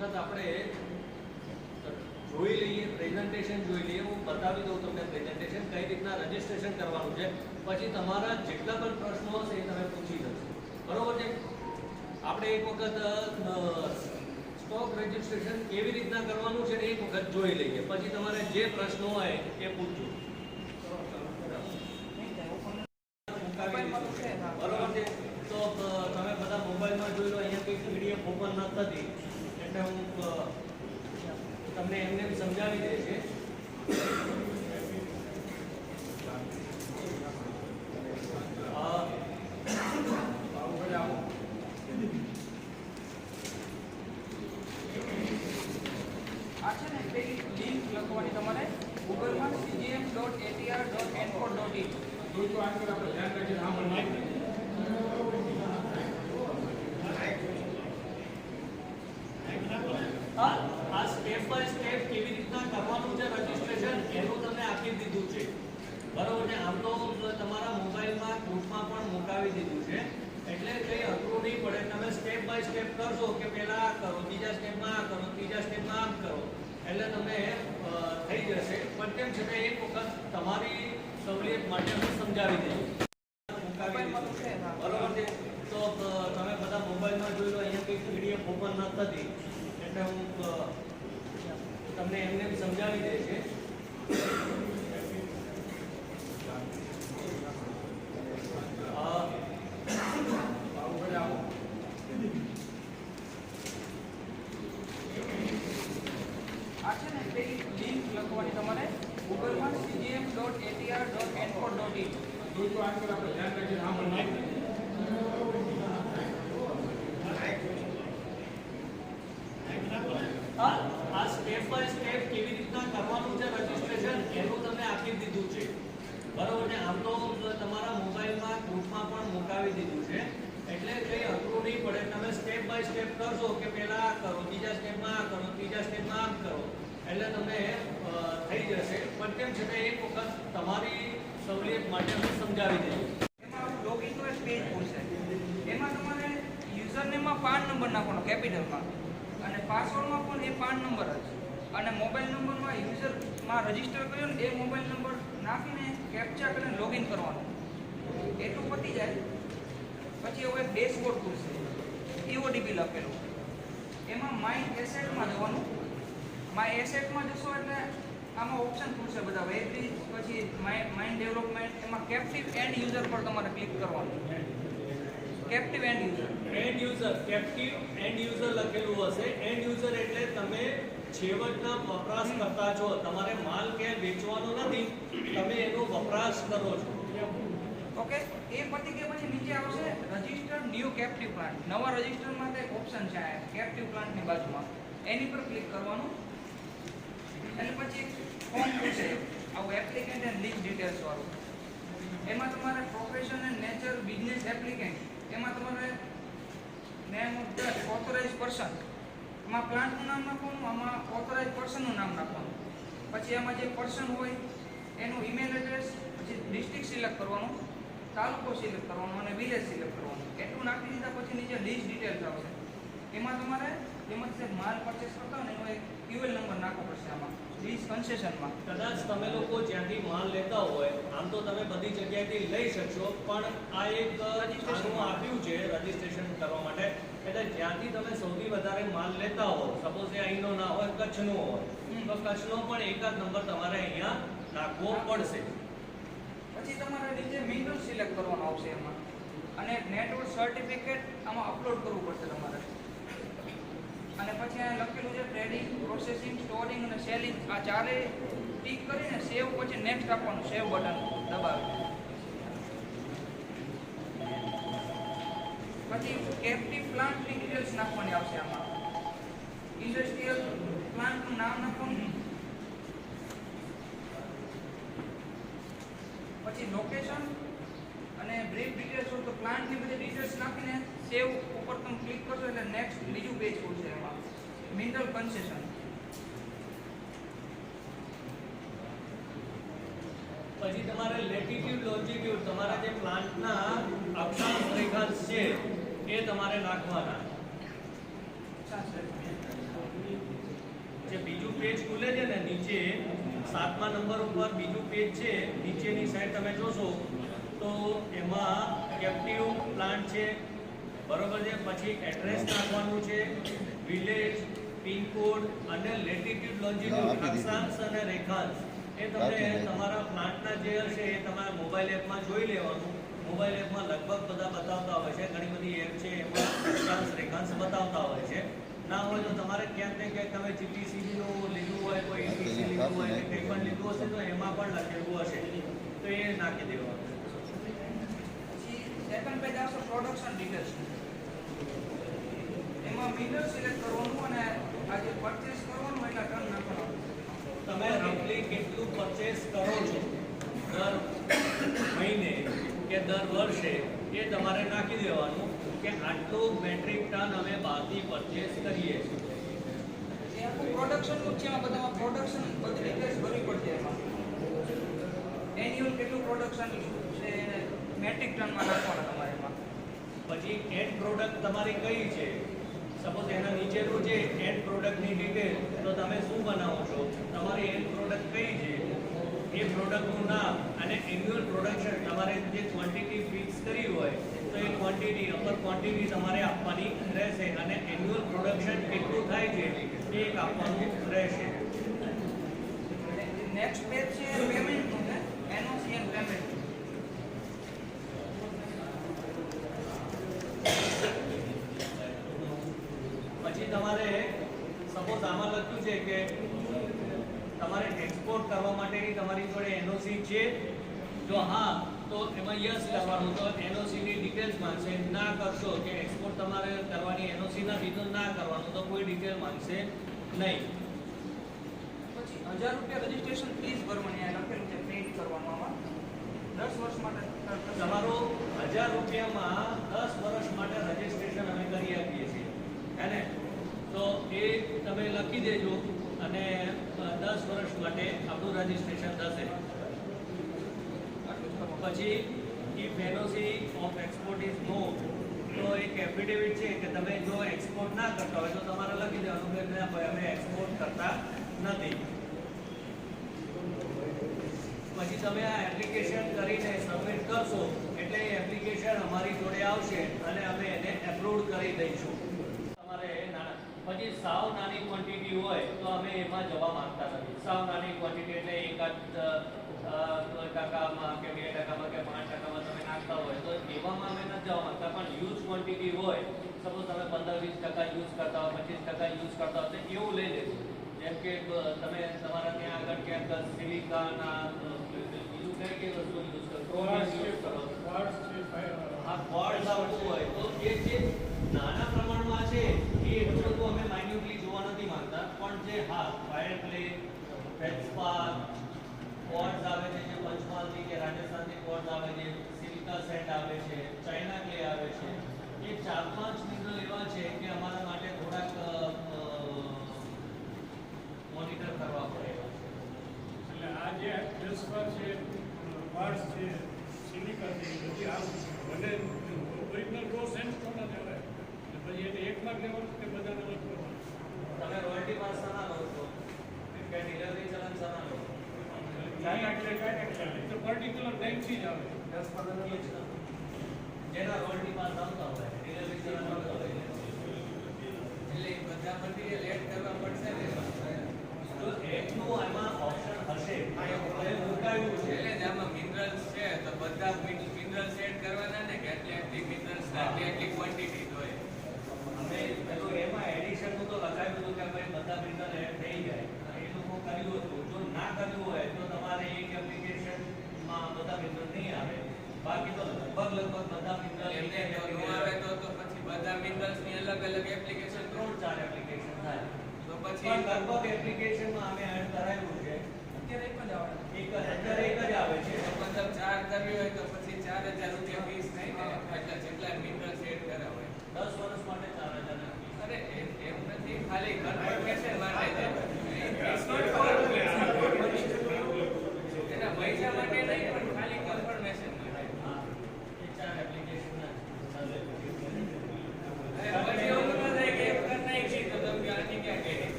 આપણે જોઈ લઈએ પ્રેઝન્ટેશન જોઈ લઈએ. હું બતાવી દઉં તમને પ્રેઝન્ટેશન કઈ રીતના રજીસ્ટ્રેશન કરવાનું છે. પછી તમારા જેટલા પણ પ્રશ્નો હશે એ તમે પૂછી શકશો બરોબર છે? આપણે એક વખત સ્ટોક રજીસ્ટ્રેશન કેવી રીતના કરવાનું છે ને એક વખત જોઈ લઈએ. પછી તમારે જે પ્રશ્નો હોય એ પૂછજો. બરોબર છે? તો તમે બધા મોબાઈલમાં જોઈ લો અહીંયા કંઈક પીડીએફ ઓપન નથી થતી એટલે હું અ, તમને એમને બી સમજાવી દે છે અ, આ છે ને પેલી લિંક લખવાની તમારે ગૂગલમાં cgm dot ATR dot encode dot in આ આ સ્ટેપ બાય સ્ટેપ કેવી રીતના કરવાનું છે રજીસ્ટ્રેશન એનું તમને આપી દીધું છે બરોબર છે આમ તો તમારા મોબાઈલમાં ગ્રુપમાં મુકાવી દીધું છે. એટલે કંઈ અઘરું નહીં પડે. તમે સ્ટેપ બાય સ્ટેપ કરશો કે પહેલા આ કરો, બીજા સ્ટેપમાં આ કરો, ત્રીજા સ્ટેપમાં આમ કરો. એટલે તમને થઈ જશે. પણ તેમ છતાં એક વખત તમારી સહુલિયત માટે હું સમજાવી દઈશ મુકાવી મોબાઈલમાં તો છે, દીધું. હા. બરોબર છે તો અ, તમે બધા મોબાઈલમાં જોઈ લો અહીંયા કંઈક પીડીએફ ઓપન ન થતી એટલે હું અ, તમને એમને બી સમજાવી દે છે અ, આ છે ને પેલી લિંક લખવાની તમારે ગૂગલમાં cgm dot ATR dot encode dot in કેવી રીતના કરવાનું રજીસ્ટ્રેશન એનું તમે આપી દીધું છે. બરોબર આમ તો તમારા મોબાઈલમાં ગ્રુપમાં પણ મુકાવી દીધું છે. એટલે કંઈ અઘરું નહીં પડે. તમે સ્ટેપ બાય સ્ટેપ કરશો કે પહેલા કરો, બીજા સ્ટેપમાં આ કરો, ત્રીજા સ્ટેપમાં આમ કરો. એટલે તમે થઈ જશે. પણ તેમ છતાં એક વખત તમારી સહુલિયત માટે હું સમજાવી દઈશ એમાં લોગિનનું એક પેજ પૂછશે એમાં તમારે યુઝરનેમમાં પાન નંબર નાખવાનો કેપિટલમાં. અને પાસવર્ડમાં પણ એ પાન નંબર જ. અને મોબાઈલ નંબરમાં યુઝરમાં રજિસ્ટર કર્યો ને એ મોબાઈલ નંબર નાખીને કેપ્ચા કરીને લોગિન કરવાનું. એટલું પતી જાય. પછી હવે ડેશબોર્ડ ખુલશે. ઈઓડીબી લખેલું. એમાં માય એસેટમાં જવાનું. માય એસેટમાં જશો એટલે આમાં ઓપ્શન ખુલશે બધા. વેબ્રિજ પછી માઇન્ડ ડેવલપમેન્ટ એમાં કેપ્ટિવ એન્ડ યુઝર પર તમારે ક્લિક કરવાનું. Captive end user end user captive end user લખેલું હશે. એન્ડ યુઝર એટલે તમે છેવટના વપરાશ કરતા છો. તમારે માલ ક્યાંય વેચવાનો નથી. તમે એનો વપરાશ કરો છો. ઓકે એ પતિ કે પછી નીચે આવશે રજિસ્ટર ન્યૂ કેપ્ટિવ પ્લાન્ટ નવા રજિસ્ટર માટે ઓપ્શન છે આ કેપ્ટિવ પ્લાન્ટની બાજુમાં? એની પર ક્લિક કરવાનું. એટલે પછી ફોર્મ પૂછે આવું એપ્લિકેન્ટ એન્ડ લીઝ ડિટેલ્સ વાળું. એમાં તમારે profession and nature business applicant એમાં તમારે name of the authorise person એમાં પ્લાન્ટનું નામ નાખવાનું આમાં ઓથોરાઇઝ પર્સનનું નામ નાખવાનું પછી એમાં જે પર્સન હોય એનું ઈમેલ એડ્રેસ પછી ડિસ્ટ્રિક્ટ સિલેક્ટ કરવાનું તાલુકો સિલેક્ટ કરવાનો અને વિલેજ સિલેક્ટ કરવાનું. એટલું નાખી દીધા પછી નીચે લીઝ ડિટેલ્સ આવશે. એમાં તમારે એમાં જે માલ પરચેસ કરતા હોય ને એનો એક ક્યુએલ નંબર નાખવો પડશે આમાં. લીઝ કન્સેશનમાં કદાચ તમે લોકો જ્યાંથી માલ લેતા હોય આમ તો તમે બધી જગ્યાએથી લઈ શકશો પણ આ એક Registration. રજીસ્ટ્રેશન કરવા માટે. એટલે જ્યાંથી તમે સૌથી વધારે માલ લેતા હો સપોઝ એ અહીંનો ના હોય કચ્છનો હોય તો કચ્છનો પણ એકાદ નંબર તમારે અહીંયા નાખવો પડશે. પછી તમારે નીચે મિનરલ સિલેક્ટ કરવાનો આવશે એમાં. અને નેટવર્ક સર્ટિફિકેટ આમાં અપલોડ કરવું પડશે તમારે. અને પછી અહીંયા લખેલું છે ટ્રેડિંગ પ્રોસેસિંગ સ્ટોરિંગ અને સેલિંગ આ ચારે ટીક કરીને સેવ પછી નેક્સ્ટ આપવાનું સેવ બટન દબાવી. પછી કેપ્ટિવ પ્લાન્ટની ડિટેલ્સ નાખવાની આવશે આમાં. ઇન્ડસ્ટ્રીયલ પ્લાન્ટનું નામ નાખવાનું પછી લોકેશન અને બ્રીફ ડિટેલ્સ હોય તો પ્લાન્ટની બધી ડિટેલ્સ નાખીને સેવ ઉપર તમે ક્લિક કરશો એટલે નેક્સ્ટ બીજું પેજ ખુલશે એમાં. મિનરલ કન્સેશન પછી તમારે લેટિટ્યુડ લોન્જિટ્યુડ તમારા જે પ્લાન્ટના અક્ષાંશ રેખા છે એ તમારે નાખવાના. જે બીજું પેજ ખુલે છે ને નીચે સાતમા નંબર ઉપર બીજું પેજ છે નીચેની સાઈડ તમે જોશો તો એમાં કેપ્ટિવ પ્લાન્ટ છે બરોબર છે? પછી એડ્રેસ નાખવાનું છે વિલેજ પિનકોડ અને લેટિટ્યુડ લોન્જિટ્યુડ અક્ષાંશ અને રેખાંશ. એ તમને તમારા પ્લાન્ટના જે હશે એ તમારા મોબાઈલ એપમાં જોઈ લેવાનું. મોબાઈલ એપમાં લગભગ બધા બતાવતા હોય છે ઘણી બધી એપ છે એમાં અક્ષાંશ રેખાંશ બતાવતા હોય છે. ના હોય તો તમારે ક્યાંક ને ક્યાંક તમે જીપીસીબીનું લીધું હોય કોઈ એટીસી લીધું હોય કે કંઈ પણ લીધું હશે તો એમાં પણ લખેલું હશે. તો એ નાખી દેવાનું. પછી સેકન્ડ પેજ આવશે પ્રોડક્શન ડિટેલ્સ એમાં મિનરલ સિલેક્ટ કરવાનું અને આ જે પરચેસ કરવાનું એટલા ટન નાખવાનું. તમે રફલી કેટલું પરચેસ કરો છો દર મહિને? કે દર વર્ષે એ તમારે નાખી દેવાનું કે આટલું મેટ્રિક ટન અમે બહારથી પરચેસ કરીએ છીએ. પ્રોડક્શનનું છે બધામાં પ્રોડક્શન બધી ડિટેલ્સ ભરવી પડશે એમાં. એન્યુઅલ કેટલું પ્રોડક્શન છે મેટ્રિક ટનમાં નાખવાના તમારે એમાં. પછી એન્ડ પ્રોડક્ટ તમારી કઈ છે? સપોઝ એના નીચેનું જે એન્ડ પ્રોડક્ટની ડિટેલ તો તમે શું બનાવો છો? તમારી એન્ડ પ્રોડક્ટ કઈ છે? એ પ્રોડક્ટનું નામ અને એન્યુઅલ પ્રોડક્શન તમારે જે ક્વોન્ટિટી ફિક્સ કરી હોય તો એ ક્વોન્ટિટી અપર ક્વોન્ટિટી તમારે આપવાની રહેશે અને એન્યુઅલ પ્રોડક્શન કેટલું થાય છે એ એક આપવાનું રહેશે. નેક્સ્ટ પેજ છે પેમેન્ટનું છે એનઓસી એન્ડ પેમેન્ટ પછી તમારે સપોઝ આમાં લખ્યું છે કે તમારે એક્સપોર્ટ કરવા માટેની તમારી જોડે એનઓસી છે? જો હા તો એમાં યસ લેવાનું તો એનઓસીની ડિટેલ્સ માંગશે. ના કરશો કે એક્સપોર્ટ તમારે કરવાની એનઓસી નથી તો ના કરવાનું તો કોઈ ડિટેલ માંગશે નહીં. પછી હજાર રૂપિયા રજીસ્ટ્રેશન ફીસ ભરવાની આ લખેલું છે પેઇડ કરવાનું આમાં દસ વર્ષ માટે તમારું હજાર રૂપિયામાં દસ વર્ષ માટે રજીસ્ટ્રેશન અમે કરી આપીએ છીએ. હે ને? તો એ તમે લખી દેજો અને દસ વર્ષ માટે આપણું રજીસ્ટ્રેશન થશે. પછી if NOC of export is no તો એક એફિડેવિટ છે કે તમે જો એક્સપોર્ટ ના કરતા હોય, તો તમારે લખી દેવાનું કે અમે એક્સપોર્ટ કરતા નથી. પછી તમે આ એપ્લિકેશન કરીને સબમિટ કરશો, એટલે એ એપ્લિકેશન અમારી જોડે આવશે અને અમે એને એપ્રુવ કરી દઈશું. ના- સાવ નાની ક્વોન્ટિટી હોય તો અમે એમાં જવા માંગતા નથી. સાવ નાની ક્વોન્ટિટી એટલે એકાદ ટકામાં કે બે ટકામાં કે પાંચ ટકામાં તમે નાખતા હોય તો એવામાં અમે નથી જવા માંગતા. પણ યુઝ ક્વોન્ટિટી હોય સપોઝ તમે પંદર વીસ ટકા યુઝ કરતા હોય પચીસ ટકા યુઝ કરતા હોય તો એવું લઈ લેશું જેમ કે તમે તમારા ત્યાં આગળ ક્યાંક સિલિકાના બીજું કઈ કઈ વસ્તુ યુઝ કરો? હા યુઝ કરો. આવતું હોય તો એ જે નાના પ્રમાણમાં છે એ એટલું બધું અમે માઇન્યુટલી જોવા નથી જે હા ફાયર પ્લે ફેલ્સપાર ક્વાર્ટઝ આવે છે જે પંચમહાલથી કે રાજસ્થાનથી ક્વાર્ટઝ આવે છે સિલિકા સેટ આવે છે ચાઇના ક્લે આવે છે એ ચાર પાંચ મિનરલ એવા છે કે અમારા માટે થોડાક મોનિટર કરવા પડે એવા છે એટલે આ જે ટ્રાન્સફર છે વાર્સ છે સિલિકા છે એ બધી આ ભલે ઓરિજિનલ રો સેન્સ કોના લેવાય એટલે પછી એને એક માર્ક લેવાનું કે બધાને અલગ કરવાનું તમે રોયલ્ટી પાસ ના લો છો કે ડિલિવરી ચલન સના લો ચાઇના એટલે કાંઈ ચાલે તો પર્ટિક્યુલર ટાઈમથી જ આવે એ જ ના. જેના રોયલ્ટી પાસ આવતા હોય ડિલિવરી ચલન આવતા હોય એટલે એ બધા મટીરિયલ એડ કરવા પડશે ને તો એકનું એમાં ઓપ્શન હશે મુકાયું છે એટલે જ મિનરલ્સ છે તો બધા મિનરલ્સ એડ કરવાના ને કે આટલી આટલી મિનરલ્સ આટલી આટલી ક્વોન્ટિટી હોય. અમે પેલું એમાં એડિશનનું તો લખાયું હતું કે ભાઈ બધા મિનરલ એડ થઈ જાય. એ લોકો કર્યું હતું. જો ના કર્યું હોય તો તમારે એક એપ્લિકેશનમાં બધા મિનરલ નહીં આવે. બાકી તો લગભગ લગભગ બધા મિનરલ એમને ન આવે તો તો પછી બધા મિનરલ્સની અલગ અલગ એપ્લિકેશન ત્રણ ચાર એપ્લિકેશન થાય. તો પછી લગભગ એપ્લિકેશનમાં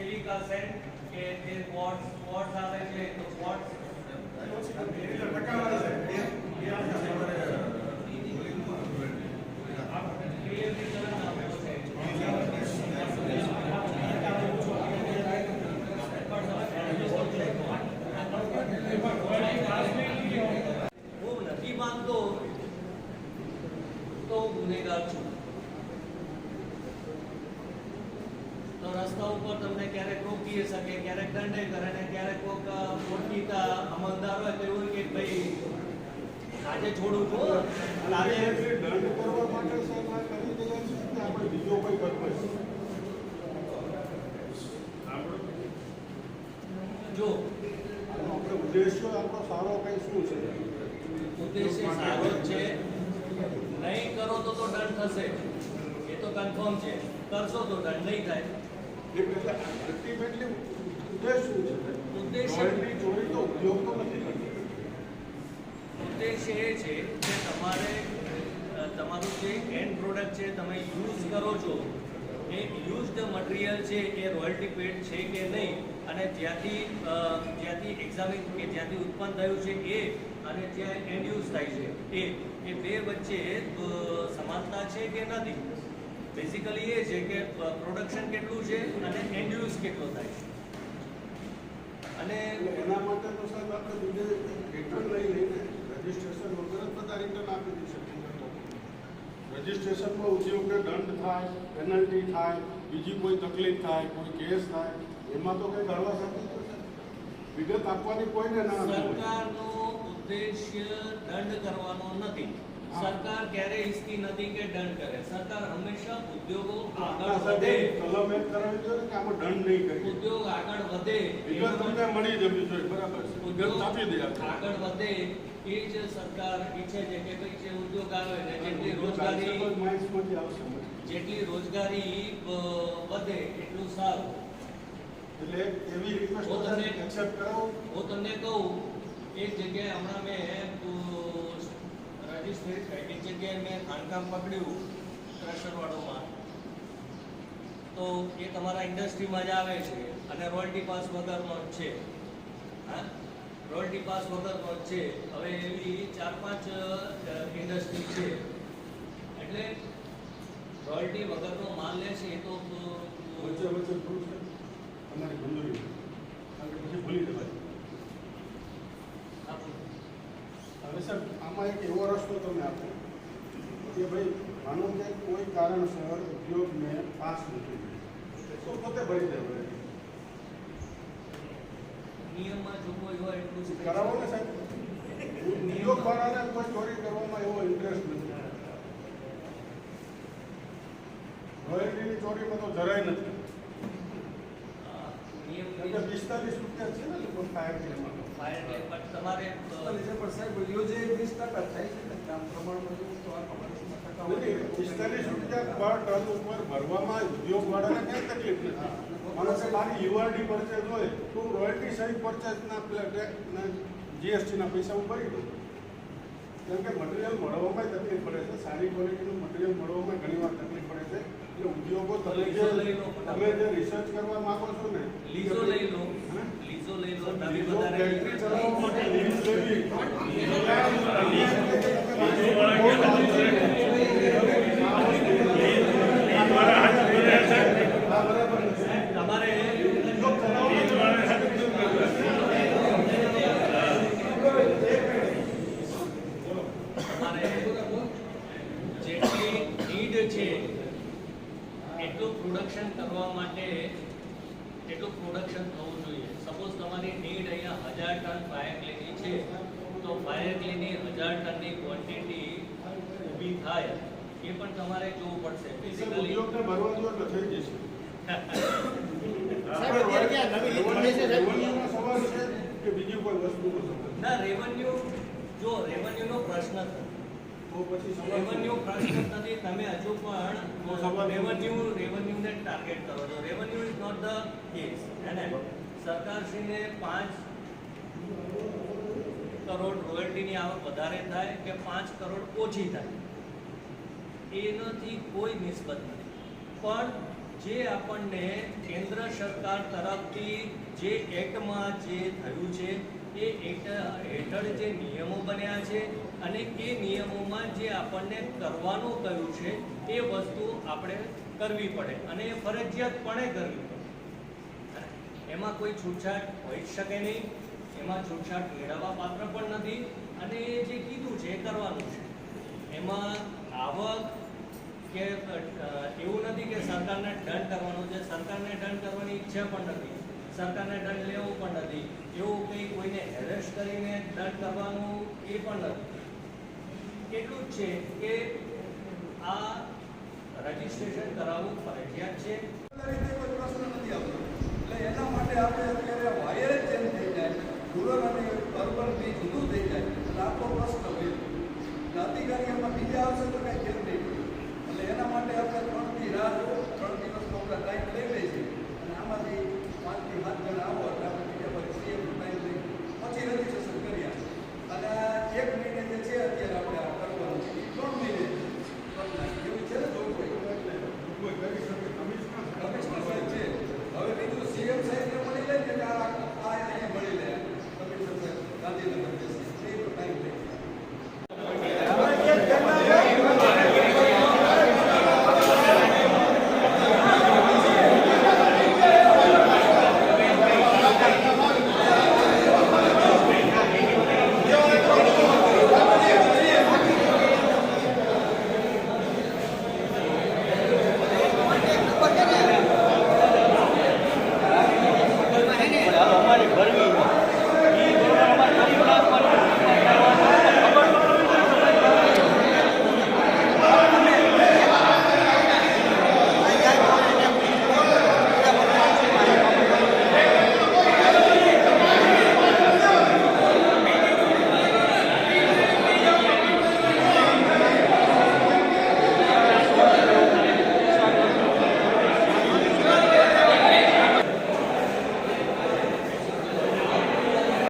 silly concern के these wards wards आ रहे हैं तो wards आप clearly અમલદાર હોય કે ભાઈ આજે છોડું છું અને આજે દંડ કરવા માટે સાહેબ આ કરી રહ્યા છીએ કે આપણે બીજો કોઈ purpose? જો. આપણો ઉદ્દેશ્ય આપણો સારો કઈ શું છે? ઉદ્દેશ્ય સારો છે. નહીં કરો તો તો દંડ થશે. એ તો કન્ફર્મ છે. કરશો તો દંડ નહીં થાય. એટલે અલ્ટિમેટલી ઉદ્દેશ શું છે? ઉદ્દેશ્ય- જોઈ તો ઉપયોગ તો નથી કરતો ઉદ્દેશ્ય એ છે કે તમારે તમારું જે એન્ડ પ્રોડક્ટ છે તમે યુઝ કરો છો, એ યુઝડ મટીરિયલ છે એ રોયલ્ટી પેડ છે કે નહીં, અને જ્યાંથી જ્યાંથી એક્ઝામિન કે જ્યાંથી ઉત્પન્ન થયું છે એ, અને જ્યાં એન્ડ યુઝ થાય છે એ એ બે વચ્ચે સમાનતા છે કે નથી? બેઝિકલી એ છે કે પ્રોડક્શન કેટલું છે અને એન્ડ યુઝ કેટલો થાય છે. અને એના માટે તો સાહેબ આપણે બીજે રિટર્ન લઈ લઈને રજીસ્ટ્રેશન વગર જ બધા રિટર્ન આપી શકીએ. રજીસ્ટ્રેશનમાં ઉદ્યોગને દંડ થાય પેનલ્ટી થાય બીજી કોઈ તકલીફ થાય કોઈ કેસ થાય એમાં તો કંઈ ગળવા સાચી વિગત આપવાની કોઈને ના સરકારનો ઉદ્દેશ્ય દંડ કરવાનો નથી. સરકાર ક્યારે ઈચ્છતી નથી કે દંડ કરે. સરકાર હંમેશા ઉદ્યોગો આગળ વધે. કલમ એક કરાવી જોઈએ કે આપણે દંડ નહીં કરીએ. ઉદ્યોગ આગળ વધે. વિગત તમને મળી જવી જોઈએ. બરાબર છે. ઉદ્યોગ આપી દે આગળ વધે. એ જ સરકાર ઈચ્છે છે કે ભાઈ જે ઉદ્યોગ આવે ને જેટલી રોજગારી જેટલી રોજગારી વધે એટલું સારું. એટલે એવી રિક્વેસ્ટ હું તમને- એક્સેપ્ટ કરાવો. હું તમને કહું એક જગ્યાએ હમણાં મેં રજીસ્ટ્રેટ એક જગ્યાએ મેં ખાણકામ પકડ્યું ક્રશરવાળોમાં તો એ તમારા ઇન્ડસ્ટ્રીમાં જ આવે છે અને રોયલ્ટી પાસ વગરનો છે. હા? રોયલ્ટી પાસ વગરનો જ છે. હવે એવી ચાર પાંચ ઇન્ડસ્ટ્રી છે. એટલે રોયલ્ટી વગરનો માલ લે છે એ તો વચ્ચે વચ્ચે થોડું છે. તમારી ભૂલી કારણ કે પછી ભૂલી જવાય. આપું હવે સર આમાં એક એવો રસ્તો તમે આપો કે ભાઈ માનો કે કોઈ કારણસર ઉદ્યોગને પાસ નથી તો પોતે ભરી દે ભરે નિયમમાં જો કોઈ હોય એટલું જ કરાવો ને સાહેબ. ઉદ્યોગ વાળાને કોઈ ચોરી કરવામાં એવો ઇન્ટરેસ્ટ નથી. રોયલ્ટીની ચોરીમાં તો જરાય નથી. પિસ્તાલીસ રૂપિયા છે ને લોકો ફાયર ક્લેમમાં પણ તમારે પણ સાહેબ યોજે વીસ ટકા થાય છે ને કામ પ્રમાણમાં જોવું તો આ પ્રમાણે પિસ્તાલીસ રૂપિયા પર ટન ઉપર ભરવામાં ઉદ્યોગ વાળાને કઈ તકલીફ નથી? માણસે મારી યુઆરડી પરચેઝ હોય તો રોયલ્ટી સહિત પરચેઝના જીએસટીના પૈસા હું ભરી દઉં. કેમ કે મટીરિયલ મળવામાં તકલીફ પડે છે સારી ક્વોલિટીનું મટીરિયલ મળવામાં ઘણી વાર તકલીફ પડે છે. એટલે ઉદ્યોગો તમે જે તમે જે રિસર્ચ કરવા માંગો છો ને લીઝો લઈ લો. લીઝો લઈ લો તમે વધારે ફેક્ટરી ચલાવવા માટે લીઝ લેવી હા, બરાબર છે. તમારે ઉદ્યોગ ચલાવવા તમારે જેટલી નીડ છે એટલું પ્રોડક્શન કરવા માટે એટલું પ્રોડક્શન થવું જોઈએ સપોઝ તમારી નીડ અહીંયા હજાર ટન ફાયર ક્લીની છે તો ફાયર ક્લીની હજાર ટનની ક્વોન્ટિટી ઊભી થાય એ પણ તમારે જોવું પડશે બેઝિકલી ઉદ્યોગને ભરવા દો એટલે થઈ જશે સાહેબ, અત્યારે ક્યાં નવી લીધી બને છે, સવાલ છે કે બીજી કોઈ વસ્તુનો સવાલ ના રેવન્યુ જો રેવન્યુનો પ્રશ્ન તો પછી રેવન્યુ પ્રશ્ન નથી તમે હજુ પણ રેવન્યુ રેવન્યુને ટાર્ગેટ કરો છો. Revenue is not the case એને સરકારશ્રીને પાંચ કરોડ રોયલ્ટીની આવક વધારે થાય કે પાંચ કરોડ ઓછી થાય? એનાથી કોઈ નિસ્બત નથી. પણ જે આપણને કેન્દ્ર સરકાર તરફથી જે એક્ટમાં જે થયું છે, એ એક્ટ હેઠળ જે નિયમો બન્યા છે અને એ નિયમોમાં જે આપણને કરવાનું કહ્યું છે, એ વસ્તુ આપણે કરવી પડે અને એ ફરજિયાતપણે કરવી પડે. એમાં કોઈ છૂટછાટ હોઈ શકે નહીં, એમાં છૂટછાટ મેળવવા પાત્ર પણ નથી અને એ જે કીધું છે એ કરવાનું છે. એમાં આવક કે એવું નથી કે સરકારને દંડ કરવાનો છે. સરકારને દંડ કરવાની ઈચ્છા પણ નથી. સરકારને દંડ લેવો પણ નથી. એવું કંઈ કોઈને હેરેસ કરીને દંડ કરવાનું એ પણ નથી. એટલું જ છે કે આ રજીસ્ટ્રેશન કરાવવું ફરજિયાત છે. એટલે એના માટે આપણે અત્યારે વાયર ચેન્જ થઈ જાય રૂરલ અને અર્બન બી જુદું થઈ જાય એટલે આપણો પ્રશ્ન હોય અધિકારી એમાં બીજા આવશે તો કાંઈ ચેન્જ નહીં એના માટે આપણે ત્રણ દી રાહ ત્રણ દિવસનો આપણે ટાઈમ લઈ લઈએ છીએ. અને આમાંથી પાંચથી સાત જણા આવો